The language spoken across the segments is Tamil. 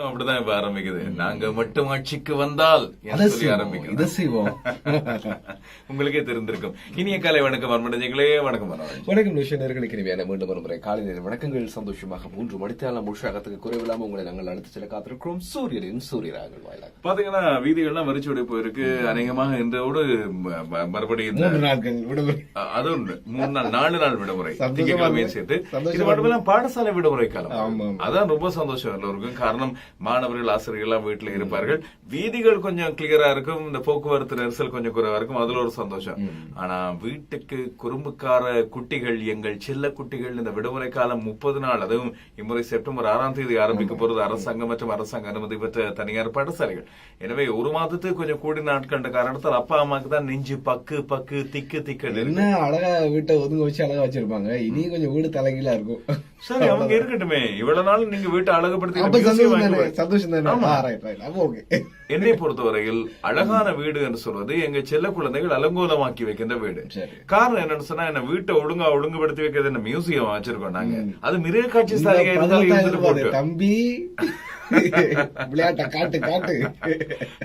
அப்படிதான் இப்ப ஆரம்பிக்குது. நாங்க மட்டும் ஆட்சிக்கு வந்தால் சொல்லி செய்வோம் ஆரம்பிக்குது இதை செய்வோம். உங்களுக்கே தெரிந்திருக்கும். இனிய காலை வணக்கம் அன்பனஜங்களே வணக்கம் வணக்கம் நிஷனர்களுக்கு இனிமையான மீண்டும் ஒரு முறை காலை நேர வணக்கங்கள். சந்தோஷமாக மூன்று மணித்தாளம் உற்சாகத்துக்கு குறைவில்லாம உங்களை நாங்கள் அழைத்து செல்ல காத்திருக்கிறோம். சூரியனின் சூரியராகல் வாயிலாக. பாத்தீங்கன்னா வீதிகள்லாம் வரிச்சோடி போயிருக்கு. அநேகமாக இன்றோடு மறுபடியும் அது ஒன்று மூணு நாள் நாலு நாள் விடுமுறை. திங்கட்கிழமையும். சேர்த்து. இது மட்டும் இல்லாம பாடசாலை விடுமுறை காலம். அதான் ரொம்ப சந்தோஷம் எல்லோருக்கும். காரணம் மாணவர்கள் ஆசிரியர்கள் எல்லாம் வீட்டுல இருப்பார்கள். வீதிகள் கொஞ்சம் கிளியரா இருக்கும். இந்த போக்குவரத்து நெரிசல் கொஞ்சம் குறைவா இருக்கும். அதுல ஒரு சந்தோஷம். ஆனா வீட்டுக்கு குறும்புக்கார குட்டிகள் எங்கள் செல்ல குட்டிகள் இந்த விடுமுறை காலம் முப்பது நாள் அதுவும் இம்முறை செப்டம்பர் ஆறாம் தேதி ஆரம்பிக்க போறது அரசாங்கம் மற்றும் அரசாங்க அனுமதி பெற்ற தனியார் பாடசாலைகள். எனவே ஒரு மாதத்துக்கு கொஞ்சம் கூடி நாட்கள் காரணத்தால் அப்பா அம்மாக்கு தான் நெஞ்சு பக்கு பக்கு திக்கு திக்கு என்ன அழகா வீட்டை ஒதுங்க வச்சு அழகா வச்சிருப்பாங்க. இனி கொஞ்சம் வீடு தலைகீழா இருக்கும். சரி அவங்க இருக்கட்டுமே. இவ்வளவு நாள் நீங்க வீட்டை அழகுபடுத்தி சந்தோஷம் என்னை பொறுத்தவரையில் அழகான வீடு என்று சொல்வது எங்க செல்ல குழந்தைகள் அலங்கோலமாக்கி வைக்கின்ற வீடு. காரணம் என்னன்னு சொன்னா என்ன வீட்டை ஒழுங்கா ஒழுங்குபடுத்தி வைக்கிறது என்ன மியூசியம் வச்சிருக்கோம் நாங்க. அது மிருக காட்சி சாலையா இருந்தாலும் தம்பி. விளையாட்ட காட்டு காட்டு.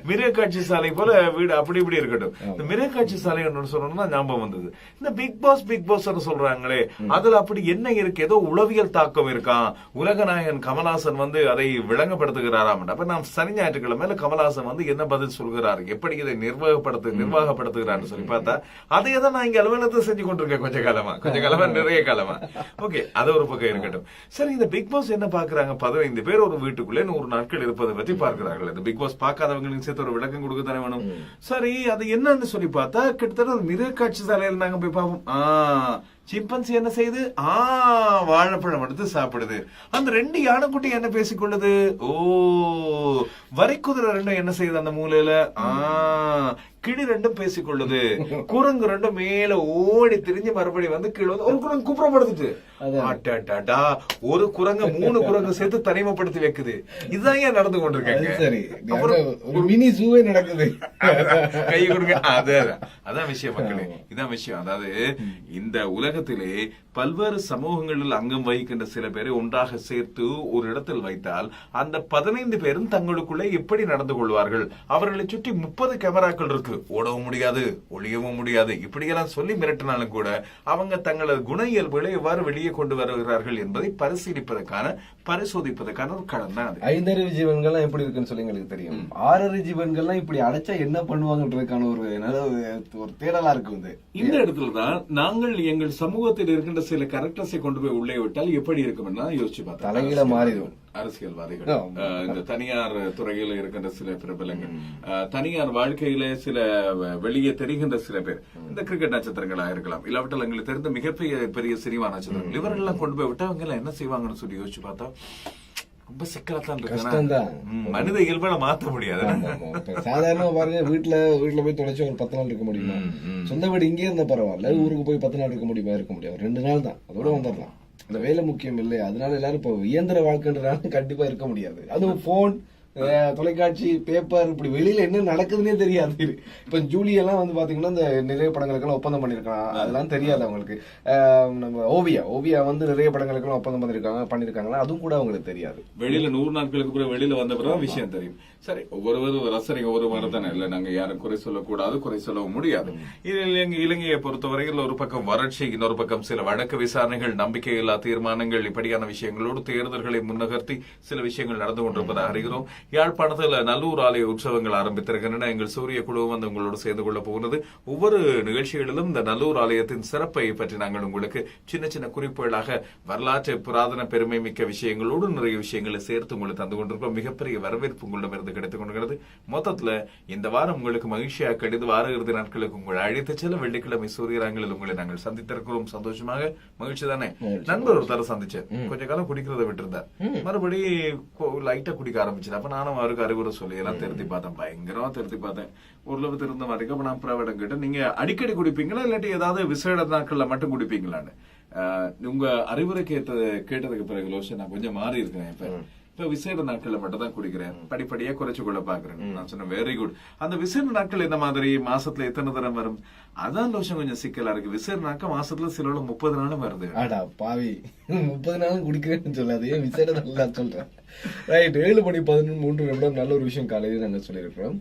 மிருக காட்சி சாலை போல வீடு அப்படி இப்படி இருக்கட்டும். இந்த மிருக காட்சி சாலை ஒன்று சொல்லணும்னா ஞாபகம் வந்தது. இந்த பிக் பாஸ் பிக் பாஸ் சொல்றாங்களே அதுல அப்படி என்ன இருக்கு? ஏதோ உளவியல் தாக்கம் இருக்கான் உலகநாயகன் கமலஹாசன் வந்து அதை விளங்கப்படுத்துகிறாராம் அப்ப நாம் சனி ஞாயிற்றுக்கிழமையில கமலஹாசன் வந்து என்ன பதில் சொல்கிறார்? எப்படி இதை நிர்வாகப்படுத்து நிர்வாகப்படுத்துகிறார்னு சொல்லி பார்த்தா அதையே தான் நான் இங்க அலுவலகத்தை செஞ்சு கொண்டிருக்கேன் கொஞ்ச காலமா. கொஞ்ச காலமா நிறைய காலமா. ஓகே அது ஒரு பக்கம் இருக்கட்டும். சரி இந்த பிக் பாஸ் என்ன பாக்குறாங்க பதினைந்து பேர் ஒரு வீட்டுக்குள்ளே நூறு நாட்கள் இருப்பதை பற்றி பார்க்கிறார்கள். இந்த பிக் பாஸ் பார்க்காதவங்களுக்கு சேர்த்து ஒரு விளக்கம் கொடுக்க தானே வேணும். சரி அது என்னன்னு சொல்லி பார்த்தா கிட்டத்தட்ட ஒரு மிருக காட்சி சாலையில் நாங்க போய் பார்ப்போம். ஆ சிம்பன்சி என்ன செய்யுது ஆ வாழைப்பழம் எடுத்து சாப்பிடுது. அந்த ரெண்டு யானைக்குட்டி என்ன பேசிக்கொள்ளுது? ஓ வரிக்குதிரை ரெண்டும் என்ன செய்யுது அந்த மூலையில? ஆ கிளி ரெண்டும் பேசிக்கொள்ளுது. குரங்கு ரெண்டும் மேல ஓடி திரிஞ்சு மறுபடியும் வந்து கீழே வந்து ஒரு குரங்கு குப்புறப்படுத்துட்டு ஒரு குரங்க மூணு குரங்கு சேர்த்து தனிமைப்படுத்தி வைக்குது. இதுதான் ஏன் நடந்து கொண்டிருக்காங்க? சரி. ஒரு மினி ஜூவே நடக்குது. கை கொடுங்க. அதான் அதான். விஷயம் மக்களே. இதான் விஷயம். அதாவது இந்த പുസ്തകത്തിലെ பல்வேறு சமூகங்களில் அங்கம் வகிக்கின்ற சில பேரை ஒன்றாக சேர்த்து ஒரு இடத்தில் வைத்தால் அந்த பதினைந்து பேரும் தங்களுக்குள்ளே எப்படி நடந்து கொள்வார்கள்? அவர்களை சுற்றி முப்பது கேமராக்கள் இருக்கு. ஓடவும் முடியாது ஒளியவும் முடியாது. இப்படியெல்லாம் சொல்லி மிரட்டினாலும் கூட அவங்க தங்களது குண இயல்புகளை எவ்வாறு வெளியே கொண்டு வருகிறார்கள் என்பதை பரிசீலிப்பதற்கான பரிசோதிப்பதற்கான ஒரு களம் தான் ஐந்தறிவு ஜீவன்கள்லாம் எப்படி இருக்குன்னு சொல்லி எங்களுக்கு தெரியும். ஆறறிவு ஜீவன்கள்லாம் இப்படி அடைச்சா என்ன பண்ணுவாங்கன்றதுக்கான ஒரு நல்ல ஒரு- ஒரு தேடலா இருக்கு இது இந்த இடத்துல தான் நாங்கள் எங்கள் சமூகத்தில் இருக்கின்ற சில கரெக்டர்ஸை கொண்டு போய் உள்ளே விட்டால் எப்படி இருக்கும்னா யோசிச்சு பார்த்தா மாறிடும். அரசியல்வாதிகள். இந்த தனியார் துறையில் இருக்கின்ற சில பிரபலங்கள். தனியார் வாழ்க்கையில சில வெளியே தெரிகின்ற சில பேர். இந்த கிரிக்கெட் நட்சத்திரங்களா இருக்கலாம். இல்லாவிட்டால் எங்களுக்கு தெரிந்த மிகப்பெரிய பெரிய சினிமா நட்சத்திரங்கள். இவரெல்லாம் கொண்டு போய் விட்டா அவங்க எல்லாம் என்ன செய்வாங்கன்னு சொல்லி யோசிச்சு பார்த்தா ரொம்ப சிக்கலா தான். இருக்கு மனித இயல்புல மாத்த முடியாது. சாதாரணமா பாருங்க வீட்டுல வீட்டுல போய் தொலைச்சு ஒரு பத்து நாள் இருக்க முடியுமா? சொந்த வீடு இங்கே இருந்தா பரவாயில்ல ஊருக்கு போய் பத்து நாள் இருக்க முடியுமா? இருக்க முடியாது. ரெண்டு நாள் தான். அதோட வந்துடலாம். இந்த வேலை முக்கியம் இல்லை அதனால எல்லாரும் இப்போ இயந்திர வாழ்க்கைன்றனால கண்டிப்பா இருக்க முடியாது. அதுவும் போன் தொலைக்காட்சி பேப்பர் இப்படி வெளியில என்ன நடக்குதுன்னே தெரியாது. இப்ப ஜூலி எல்லாம் வந்து பாத்தீங்கன்னா இந்த நிறைய படங்களுக்கெல்லாம் ஒப்பந்தம் பண்ணிருக்காங்க அதெல்லாம் தெரியாது அவங்களுக்கு. நம்ம ஓவியா ஓவியா வந்து நிறைய படங்களுக்கெல்லாம் ஒப்பந்தம் பண்ணிருக்காங்க பண்ணிருக்காங்களா? அதுவும் கூட அவங்களுக்கு தெரியாது. வெளியில நூறு நாட்களுக்கு பிறகு வெளியில வந்த பிறகு விஷயம் தெரியும். சரி ஒவ்வொருவரும் ரசனைங்க ஒவ்வொரு மாதிரி தானே? இல்ல நாங்க யாரும் குறை சொல்லக்கூடாது குறை சொல்லவும் முடியாது. இது இலங்கை இலங்கையை பொறுத்தவரையில் ஒரு பக்கம் வறட்சி இன்னொரு பக்கம் சில வழக்கு விசாரணைகள் நம்பிக்கையில்லா தீர்மானங்கள் இப்படியான விஷயங்களோடு தேர்தல்களை முன்னகர்த்தி சில விஷயங்கள் நடந்து கொண்டிருப்பதாக அறிகிறோம். யாழ்ப்பாணத்தில் நல்லூர் ஆலய உற்சவங்கள் ஆரம்பித்திருக்கின்றன. எங்கள் சூரிய குழு வந்து உங்களோடு சேர்ந்து கொள்ள போகிறது. ஒவ்வொரு நிகழ்ச்சிகளிலும் இந்த நல்லூர் ஆலயத்தின் சிறப்பை பற்றி நாங்கள் உங்களுக்கு சின்ன சின்ன குறிப்புகளாக வரலாற்று புராதன பெருமை மிக்க விஷயங்களோடு நிறைய விஷயங்களை சேர்த்து உங்களுக்கு தந்து கொண்டிருக்கோம் மிகப்பெரிய வரவேற்பு உங்களிடமிருந்து கிடைத்துக் கொண்டிருக்கிறது. மொத்தத்துல இந்த வாரம் உங்களுக்கு மகிழ்ச்சியாக கடிது வார இறுதி நாட்களுக்கு உங்களை அழைத்து செல்ல வெள்ளிக்கிழமை சூரியராங்களில் உங்களை நாங்கள் சந்தித்திருக்கிறோம். சந்தோஷமாக மகிழ்ச்சி தானே? நண்பர் ஒரு தர சந்திச்சேன் கொஞ்ச காலம் குடிக்கிறத விட்டிருந்தார். மறுபடி லைட்டா குடிக்க ஆரம்பிச்சது அப்ப நானும் அவருக்கு அறிவுரை சொல்லி எல்லாம் திருத்தி பார்த்தேன் பயங்கரமா திருத்தி பார்த்தேன் ஓரளவு திருந்த மாதிரி அப்ப நான் பிராவிடம் கேட்டேன் நீங்க அடிக்கடி குடிப்பீங்களா இல்லாட்டி ஏதாவது விசேட நாட்கள்ல மட்டும் குடிப்பீங்களான்னு உங்க அறிவுரை கேட்டது கேட்டதுக்கு பிறகு லோஷன் நான் கொஞ்சம் மாறி இருக்கிறேன் இப்ப இப்ப விசேட நாட்கள்ல மட்டும் தான் குடிக்கிறேன் படிப்படியா குறைச்சு கொள்ள பாக்குறேன் நான் சொன்னேன் வெரி குட் அந்த விசேட நாட்கள் இந்த மாதிரி? மாசத்துல எத்தனை தரம் வரும்? அதான் தோஷம் கொஞ்சம் சிக்கலா இருக்கு. விசேட நாட்கள் மாசத்துல சில முப்பது நாளும் வருது. ஆடா பாவி. முப்பது நாளும் குடிக்கிறேன்னு சொல்லாது ஏன் விசேட நல்லா சொல்றேன். ரைட் ஏழு மணி பதினொன்று மூன்று நிமிடம் நல்ல ஒரு விஷயம் காலையில நாங்க சொல்லியிருக்கிறோம்.